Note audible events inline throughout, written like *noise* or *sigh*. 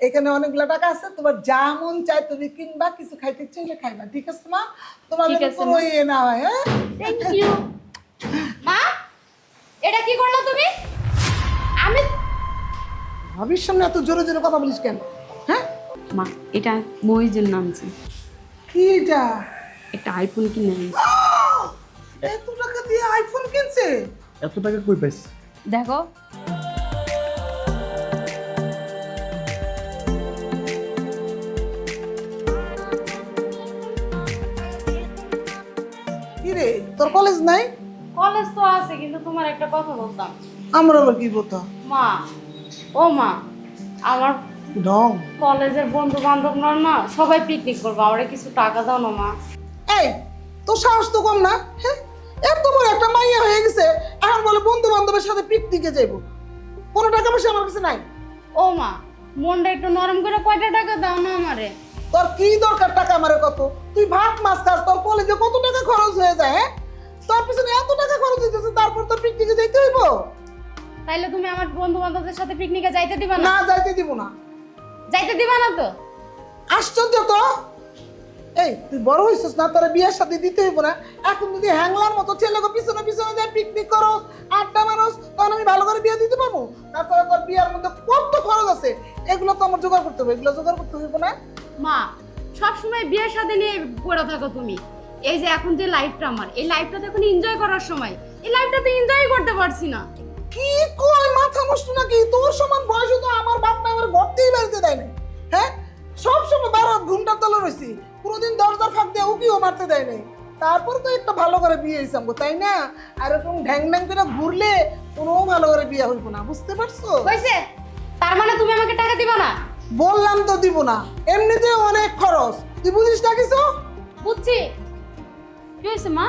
এখানে অনেকগুলো টাকা আছে তোমার যা মন চায় তুমি কিনবা কিছু খাইতে চাইলে খাইবা ঠিক আছে মা? তোমার ঠিক আছে, কোনো মা। ইয়ে না হয় হ্যাঁ? থ্যাংক ইউ মা এটা কি করল তুমি? আমি ভাবির সামনে এত জোরে জোরে কথা বলিস কেন? হ্যাঁ? মা এটা মহিজুর নামছে কি এটা? একটা আইফোন কিনে আনছি। এত টাকা দিয়ে আইফোন কিনছে? এত টাকা কই পাইছ দেখো তোর কলেজ নাই? কলেজ তো আছে কিন্তু তোমার একটা কথা বলতাম। আমার আবার কি বলতো মা ও মা আমার ঢং। কলেজের বন্ধু বান্ধব না সবাই পিকনিক করব আমরা কিছু টাকা দাও না মা। এই তোর সাহস তো কম না? হ্যাঁ? এত বড় একটা মাইয়া হয়ে গেছে এখন বলে বন্ধু বান্ধবের সাথে পিকনিকে যাইবো। কোনো টাকা পয়সা আমার কাছে নাই। ও মা মনটা একটু নরম করে কয়টা টাকা দাও না আমারে? তোর কি দরকার টাকা আমারে কত? তুই ভাত মাছ খাস তোর কলেজে কত টাকা খরচ হয়ে যায় হ্যাঁ? পিছনে এত টাকা খরচ হইতেছে তারপর তোর পিকনিকে যাইতে হইব। তাইলে তুমি আমার বন্ধু বান্ধবদের সাথে পিকনিকে যাইতে দিবা না? না যাইতে দিব না। যাইতে দিবা না তো? আশ্চর্য তো। এই তুই বড় হইছিস না তোর বিয়ের সাথে দিতে হইব না। এখন যদি হ্যাংলার মতো ছেলেকে পিছনে পিছনে যায় পিকনিক করো আড্ডা মারোস তখন আমি ভালো করে বিয়ে দিতে পারব? তারপরে তোর বিয়ের মধ্যে কত খরচ আছে? এগুলো তো আমার জোগাড় করতে হবে এগুলো জোগাড় করতে হইব না। মা সব সময় বিয়ের সাথে নিয়ে পড়ে থাকো তুমি। এই যে এখন যে লাইফটা আমার এই লাইফটা তো এখন এনজয় করার সময়। এই লাইফটা তো এনজয় করতে পারছি না। কি কয় মাথা নষ্ট নাকি? তোর সমান বয়স তো আমার বাপ মা আমার ঘরতেই বাড়িতে দেয় না হ্যাঁ? সব সময় বারো ঘণ্টার তলে রয়েছি কোনোদিন দরজার ফাঁক দিয়ে উকিও মারতে দেয় নাই। তারপর তো একটা ভালো করে বিয়ে হয়েছে আমগো, তাই না? আর এরকম ঢ্যাং ঢ্যাং করে ঘুরলে কোনো ভালো করে বিয়ে হইব না বুঝতে পারছ? কইছে তার মানে তুমি আমাকে টাকা দিবা না? বললাম তো দিব না। এমনিতেও অনেক খরচ। তুই বুঝিস না কিছু? বুঝছি। কি হয়েছে মা?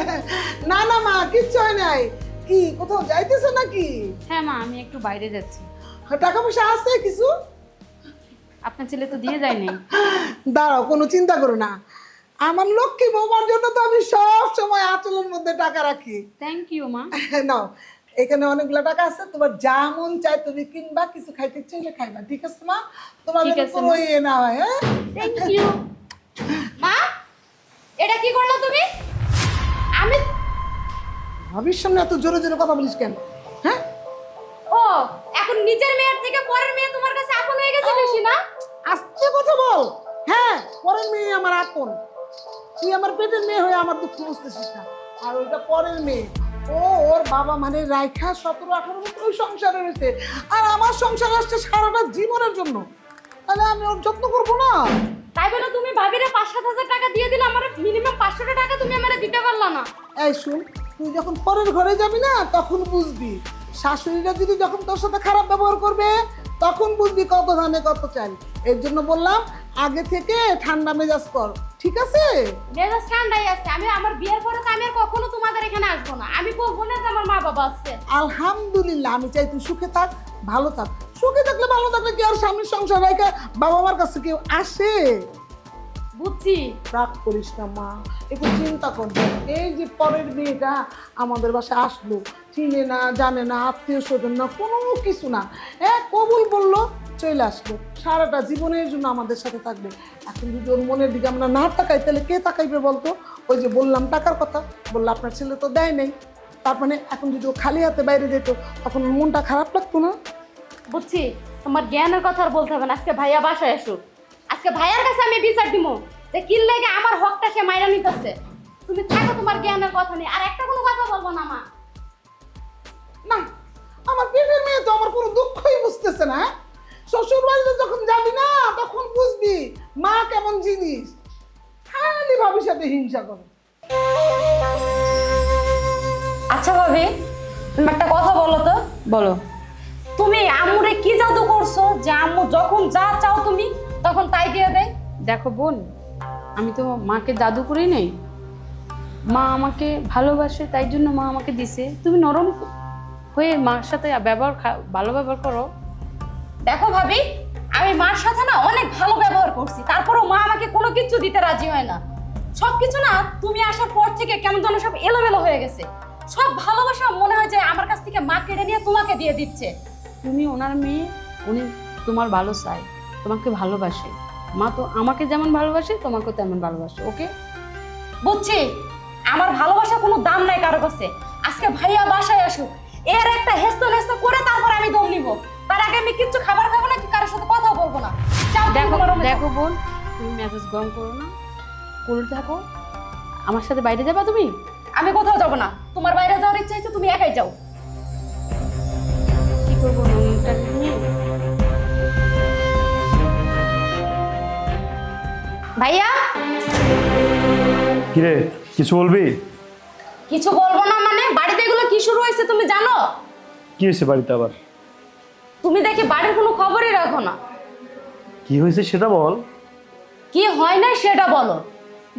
*laughs* না না মা কিচ্ছু হয় নাই। কি কোথাও যাইতেছে নাকি? হ্যাঁ মা আমি একটু বাইরে যাচ্ছি। টাকা পয়সা আছে কিছু? আপনার ছেলে তো দিয়ে যায়নি *laughs* দাঁড়াও কোনো চিন্তা করো না। আমার লক্ষ্মী বৌমার জন্য তো আমি সব সময় আঁচলের মধ্যে টাকা রাখি। থ্যাংক ইউ মা। *laughs* নাও এখানে অনেকগুলো টাকা আছে। তোমার যা মন চায় তুমি কিনবা কিছু খাইতে চাইলে খাইবা। ঠিক আছে মা? তোমার কোনো ইয়ে না হয় হ্যাঁ? থ্যাংক ইউ কি করল তুমি? আমি ভাবির সামনে এত জোরে জোরে কথা বলিস কেন? হ্যাঁ? ও এখন নিজের মেয়ের থেকে পরের মেয়ে তোমার কাছে আপন হয়ে গেছে বেশি না? আস্তে কথা বল। হ্যাঁ পরের মেয়ে আমার আপন। তুই আমার পেটের মেয়ে হয়ে আমার দুঃখ বুঝতেছিস না। আর ওইটা পরের মেয়ে। ও ওর বাবা মানে রাইখা সতেরো আঠারো বছর ওই সংসারে রয়েছে। আর আমার সংসারে আসছে সারাটা জীবনের জন্য। তাহলে আমি ওর যত্ন করব না? তাই বলে তুমি ভাবিরে পাঁচ সাত হাজার টাকা দিয়ে দিলে আমার মিনিমাম পাঁচশো টাকা তুমি আমার দিতে পারলা না। এই শুন তুই যখন পরের ঘরে যাবি না তখন বুঝবি শাশুড়িরা যদি যখন তোর সাথে খারাপ ব্যবহার করবে তখন বুঝবি কত ধানে কত চাল। এর জন্য বললাম আগে থেকে ঠান্ডা মেজাজ কর ঠিক আছে? মেজাজ ঠান্ডাই আছে। আমি আমার বিয়ের পরে তো আমি আর কখনো তোমাদের এখানে আসব না। আমি কখনো না যে আমার মা বাবা আসছে আলহামদুলিল্লাহ আমি চাই তুই সুখে থাক ভালো থাক। সুখে থাকলে ভালো থাকলে কি আর স্বামীর সংসার রেখে বাবা মার কাছে কেউ আসে? বুঝছি। রাগ করিস না মা। একটু চিন্তা কর এই যে পরের মেয়েটা আমাদের বাসায় আসলো চিনে না জানে না আত্মীয় স্বজন না কোনো কিছু না। হ্যাঁ কবুল বলল চলে আসলো। সারাটা জীবনের জন্য আমাদের সাথে থাকবে। এখন যদি ওর মনের দিকে আমরা না তাকাই তাহলে কে তাকাইবে বলতো? ওই যে বললাম টাকার কথা বলল আপনার ছেলে তো দেয় নেই। তার মানে এখন যদি ও খালি হাতে বাইরে যেত তখন মনটা খারাপ লাগতো না? বুঝছি? তোমার জ্ঞানের কথা আর বলতে হবে না। আজকে ভাইয়া বাসায় আসুক। আজকে ভাইয়ার কাছে আমি বিচার দিব যে কিল লাগে আমার হকটা সে মাইরা নিতেছে। তুমি থাকো তোমার জ্ঞানের কথা নেই আর একটা কোনো কথা বলব না মা। না আমার পেটের মেয়ে তো আমার কোনো দুঃখই বুঝতেছে না শ্বশুর বাড়িতে যখন যাবি না তখন বুঝবি মা কেমন জিনিস। খালি ভাবির সাথে হিংসা করে। আচ্ছা ভাবি তুমি একটা কথা বলো তো। বলো। তুমি আম্মুরে কি জাদু করছ? যে আম্মু যখন যা চাও তুমি তখন তাই দিয়ে দেয় দেখো বোন আমি তো মাকে জাদু করি নাই। মা আমাকে ভালোবাসে তাই জন্য মা আমাকে দিছে। তুমি নরম হয়ে মার সাথে ব্যবহার ভালো ব্যবহার করো। দেখো ভাবি আমি মার সাথে না অনেক ভালো ব্যবহার করছি। তারপরও মা আমাকে কোনো কিছু দিতে রাজি হয় না। সব কিছু না তুমি আসার পর থেকে কেমন যেন সব এলোমেলো হয়ে গেছে। সব ভালোবাসা মনে হয় যে আমার কাছ থেকে মা কেড়ে নিয়ে তোমাকে দিয়ে দিচ্ছে। তুমি ওনার মেয়ে উনি তোমার ভালো চায় তোমাকে ভালোবাসে। মা তো আমাকে যেমন ভালোবাসে তোমাকেও তেমন ভালোবাসে ওকে? বুঝছি? আমার ভালোবাসা কোনো দাম নাই কারও কাছে। আজকে ভাইয়া বাসায় আসুক এর একটা হেস্ত নেস্ত করে তারপর আমি দম নিব। তার আগে আমি কিচ্ছু খাবার খাব না কি কারোর সাথে কথা বলব না? দেখো। দেখো বোন তুমি মেজাজ গরম করো না করতে থাকো। আমার সাথে বাইরে যাবা তুমি? আমি কোথাও যাব না। তোমার বাইরে যাওয়ার ইচ্ছা হচ্ছে তুমি একাই যাও। ভাইয়া? কিরে কিছু বলবি? কিছু বলব না মানে? বাড়িতে এগুলো কি শুরু হয়েছে তুমি জানো? কি হয়েছে বাড়িতে আবার? তুমি দেখি বাড়ির কোনো খবরই রাখো না। কি হয়েছে সেটা বল। কি হয় না সেটা বলো।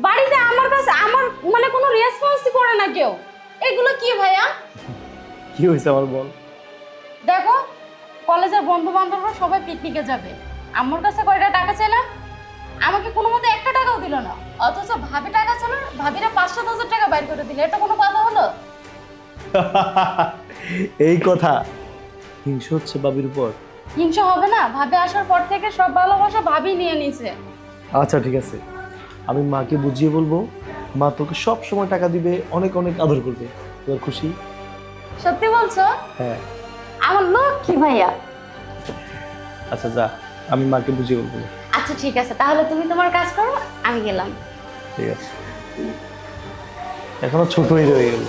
বাড়িতে আমার কাছে আমার মানে কোনো রেসপন্সই করে না কেউ। এগুলো কি ভাইয়া? কি হয়েছে আমার বল। দেখো কলেজের বন্ধু বান্ধবরা সবাই পিকনিকে যাবে। আমার কাছে কয়টা টাকা চাইলাম? আমাকে কোনো মতে একটা টাকাও দিল না। অথচ ভাবি টাকা ছিল ভাবিরা পাঁচশো হাজার টাকা বাইর করে দিল। এটা কোনো কথা হলো? *laughs* এই কথা। হিংসা হচ্ছে ভাবির উপর। হিংসা হবে না। ভাবি আসার পর থেকে সব ভালোবাসা ভাবি নিয়ে নিছে। আচ্ছা ঠিক আছে। আমি মাকে বুঝিয়ে বলব মা তোকে সব সময় টাকা দিবে অনেক অনেক আদর করবে। তোর খুশি? সত্যি বলছো? হ্যাঁ। আমার লক্ষ্মী ভাইয়া। আচ্ছা যা। আমি মাকে বুঝিয়ে বলব। আচ্ছা ঠিক আছে। তাহলে তুমি তোমার কাজ করো আমি গেলাম। ঠিক আছে। এখনও ছোট হয়ে রয়ে গেল।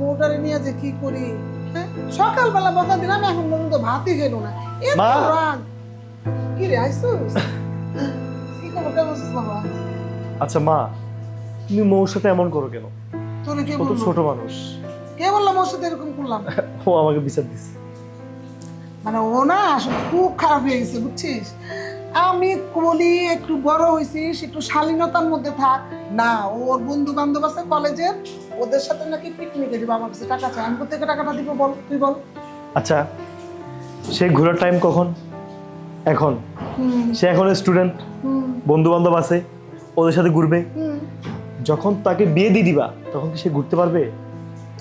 মোটারে নিয়ে যে কি করি? হ্যাঁ সকালবেলা বকা দিলাম আমি এখন পর্যন্ত ভাতই খেল না। এত মা! রাগ। কি রে আইসুস? কি খবর কেমন বাবা? আচ্ছা মা তুমি মৌর সাথে এমন করো কেন? তোরে কে বলল? ছোট মানুষ। কে বললাম ওর সাথে এরকম করলাম? ও আমাকে বিচার দিচ্ছে। মানে ও না আসলে খুব খারাপ হয়ে গেছে বুঝছিস? আমি বলি একটু বড় হয়েছিস একটু শালীনতার মধ্যে থাক। না ওর বন্ধু বান্ধব আছে কলেজের ওদের সাথে নাকি পিকনিকে দিব আমার কাছে টাকা চাই। আমি কোথেকে টাকাটা দিব বল তুই বল। আচ্ছা সে ঘোরার টাইম কখন? এখন? সে এখন স্টুডেন্ট বন্ধু বান্ধব আছে ওদের সাথে ঘুরবে। যখন তাকে বিয়ে দিয়ে দিবা তখন কি সে ঘুরতে পারবে?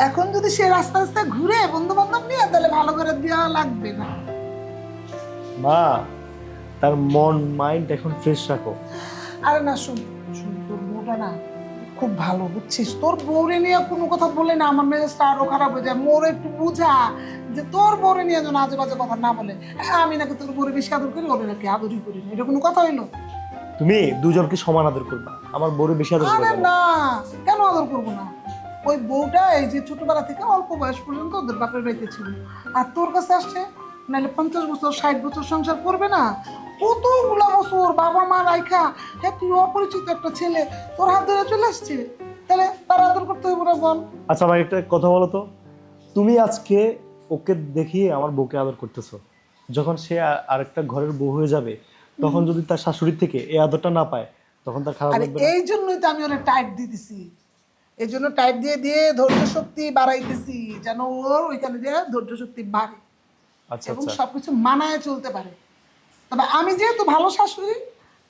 এখন যদি সে রাস্তা রাস্তায় ঘুরে বন্ধু বান্ধব নিয়ে তাহলে ভালো করে দেওয়া লাগবে না। মা তার মন মাইন্ড এখন ফ্রেশ রাখো। আরে না শুন শুন তোর বউটা না খুব ভালো বুঝছিস? তোর বউরে নিয়ে কোনো কথা বলে না আমার মেজাজটা আরও খারাপ হয়ে যায়। মোর একটু বুঝা যে তোর বউরে নিয়ে যেন আজে বাজে কথা না বলে হ্যাঁ, আমি নাকি তোর বউরে বেশি আদর করি ওরে নাকি আদরই করি না। এটা কোনো কথা হইল? তুমি দুজনকে সমান আদর করবা। আমার বড় বেশি আদর আরে না কেন আদর করব না? ওই বউটা এই যে ছোটবেলা থেকে অল্প বয়স পর্যন্ত ওদের বাপের বাড়িতে ছিল। আর তোর কাছে আসছে নাহলে পঞ্চাশ বছর ষাট বছর সংসার করবে না? কতগুলো বছর বাবা মা রাইখা হ্যাঁ তুই অপরিচিত একটা ছেলে তোর হাত ধরে চলে আসছে? তাহলে তার আদর করতে হইব না বল। আচ্ছা ভাই একটা কথা বলো তো। তুমি আজকে ওকে দেখিয়ে আমার বউকে আদর করতেছো। যখন সে আর- আরেকটা ঘরের বউ হয়ে যাবে তখন যদি তার শাশুড়ির থেকে এই আদরটা না পায় তখন তার খারাপ লাগবে? এই জন্যই তো আমি ওরা টাইট দিতেছি। এই জন্য টাইট দিয়ে দিয়ে ধৈর্য শক্তি বাড়াইতেছি যেন ওর ওইখানে দিয়ে ধৈর্য শক্তি বাড়ে আচ্ছা এবং আচ্ছা। সবকিছু মানায় চলতে পারে। তবে আমি যেহেতু ভালো শাশুড়ি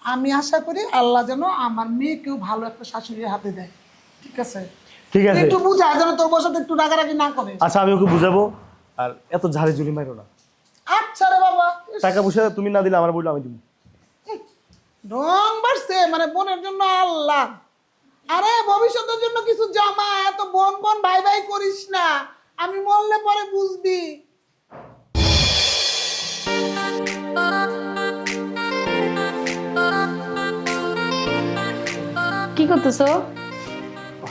আমি আশা করি আল্লাহ যেন আমার মেয়েকেও ভালো একটা শাশুড়ির হাতে দেয়। ঠিক আছে? ঠিক আছে। একটু বুঝা যেন তোর বসাতে একটু রাগারাগি না করে। আচ্ছা আমি ওকে বুঝাবো। আর এত ঝাড়ি ঝুলি মারো না। আচ্ছা রে বাবা টাকা পয়সা তুমি না দিলে আমার বললে আমি দিব। রং বাড়ছে মানে বোনের জন্য আল্লাহ। আরে ভবিষ্যতের জন্য কিছু জমা এত বোন বোন ভাই ভাই করিস না। আমি মরলে পরে বুঝবি। কি করতেছো?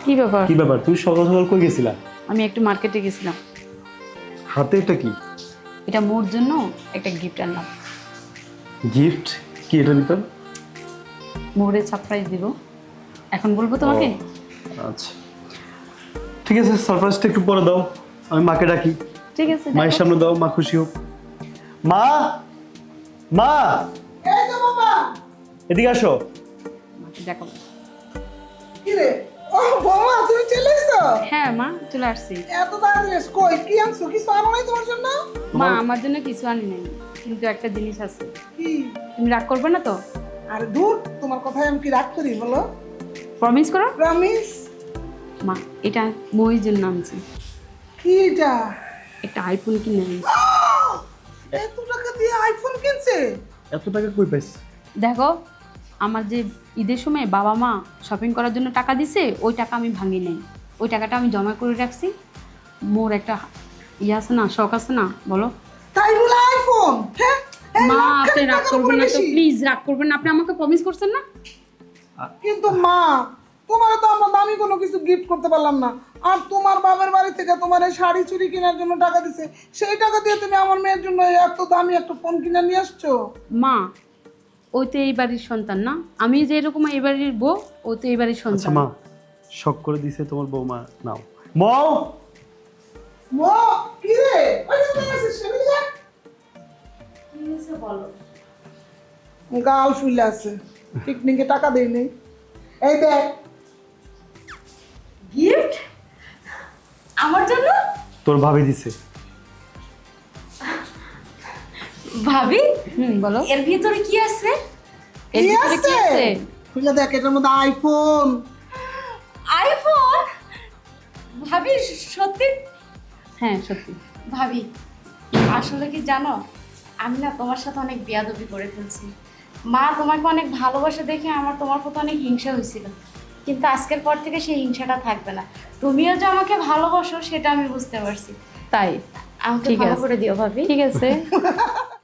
কি ব্যাপার? কি ব্যাপার? তুমি সকাল সকাল কই গেছিলা? আমি একটু মার্কেটে গেছিলাম। হাতে এটা কি? এটা মোর জন্য একটা গিফট আনলাম। গিফট কি এটা দিতাম মোড়ে সারপ্রাইজ দিব। এখন বলব তোমাকে? আচ্ছা। ঠিক আছে সারপ্রাইজটা একটু পরে দাও। আমি মাকে ডাকি। ঠিক আছে মায়ের সামনে দাও মা খুশি হোক। মা! মা! এই যে বাবা! এদিকে আসো। মাকে দেখাবো কি রে? ও বাবা তুমি চলে এসছো? হ্যাঁ মা চলে আসছি। এত তাড়াতাড়ি এসে। কই কি আনছো? কিছু আনো নাই তোমার জন্য? মা আমার জন্য কিছু আনি নাই কিন্তু একটা জিনিস আছে। কি? তুমি রাগ করবে না তো? আর দূর তোমার কথায় আমি কি রাগ করি বলো? প্রমিস করো? প্রমিস মা এটা মই জন্য আনছি কি এটা একটা আইফোন কিনে আনছি। এত টাকা দিয়ে আইফোন কিনছে? এত টাকা কই পাইস? দেখো আমার যে ঈদের সময় বাবা মা শপিং করার জন্য টাকা দিছে ওই টাকা আমি ভাঙি নেই। ওই টাকাটা আমি জমা করে রাখছি। মোর একটা ইয়ে আছে না শখ আছে না বলো। তাই বলে আইফোন হ্যাঁ? মা আপনি রাগ করবেন না তো প্লিজ রাগ করবেন না। আপনি আমাকে প্রমিস করছেন না? কিন্তু মা তোমার তো আমরা দামি কোনো কিছু গিফট করতে পারলাম না। আর তোমার বাবার বাড়ি থেকে তোমার এই শাড়ি চুড়ি কেনার জন্য টাকা দিছে সেই টাকা দিয়ে তুমি আমার মেয়ের জন্য এত দামি একটা ফোন কিনে নিয়ে আসছো? মা ওই তো এই বাড়ির সন্তান না। আমি যে এরকম এই বাড়ির বউ ও তো এই বাড়ির আচ্ছা সন্তান। মা শখ করে দিছে তোমার বৌমা নাও। মৌ! ও কি রে? ওই যে তুমি আছিস? সেদিকে যা। বলো? গাল ফুলে আছে। পিকনিকে টাকা দেই নেই। এই দেখ। গিফট আমার জন্য? তোর ভাবি দিছে। ভাবি? হুম বলো। এর ভিতরে কি আছে? এর ভিতরে কি আছে? খুলে দেখ এটার মধ্যে আইফোন আইফোন ভাবি সত্যি? হ্যাঁ সত্যি। ভাবি আসলে কি জানো? আমি না তোমার সাথে অনেক বিয়াদবি করে ফেলছি। মা তোমাকে অনেক ভালোবাসে দেখে আমার তোমার প্রতি অনেক হিংসা হয়েছিল। কিন্তু আজকের পর থেকে সেই হিংসাটা থাকবে না। তুমিও যে আমাকে ভালোবাসো সেটা আমি বুঝতে পারছি। তাই। আমাকে ভালো করে দিও ভাবি। ঠিক আছে। *laughs*